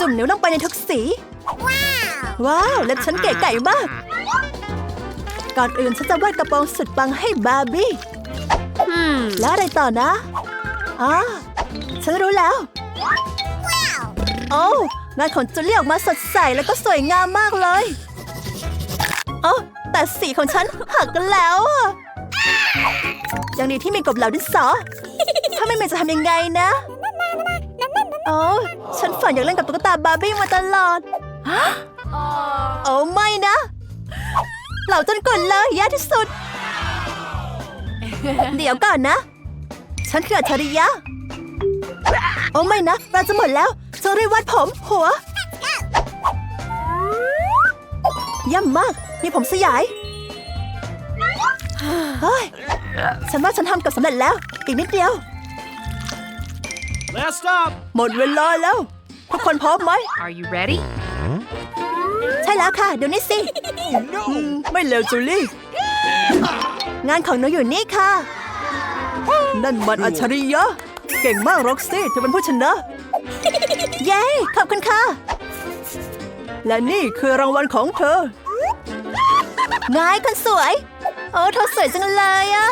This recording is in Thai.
จุ่มนิ้วลงไปในทุกสี ว้าว และฉันเก๋ไก่มาก ก่อนอื่นฉันจะวาดกระโปรงสุดปังให้บาร์บี้ Hmm. แล้วอะไรต่อนะอ๋อฉันรู้แล้ว โอ้งานของจูเลี่ยออกมาสดใสแล้วก็สวยงามมากเลยโอ้แต่สีของฉันหักกันแล้วอะยังดีที่มีกบเหล่าดินสอ ถ้าไม่มีจะทำยังไงนะ โอ้ ฉันฝันอยากเล่นกับตุ๊กตาบาร์บี้มาตลอดโอ้ไม่นะเหล่าจนกุนเลยแย่ที่สุด เดี๋ยวก่อนนะ ฉันคืออัจฉริยะโอ้ไม่นะเราจะหมดแล้วจะรีบวาดผม หัวเย่ำมาก มีผมสยายเฮ้ยฉันว่าฉันทำเกับสำเร็จแล้ว อีกนิดเดียว Last stop. หมดเวลาแล้ว ทุกคนพร้อมไหม Are you ready? ใช่แล้วค่ะเดี๋ยวนี้สิ อืมไม่เร็วจูลี่ งานของหนูอยู่นี่ค่ะ นั่นมันอัจฉริยะ เก่งมากร็อกซี่เธอเป็นผู้ชนะ เย้ ขอบคุณค่ะ และนี่คือรางวัลของเธอไงคนสวย โอ้เธอสวยจังเลยอะ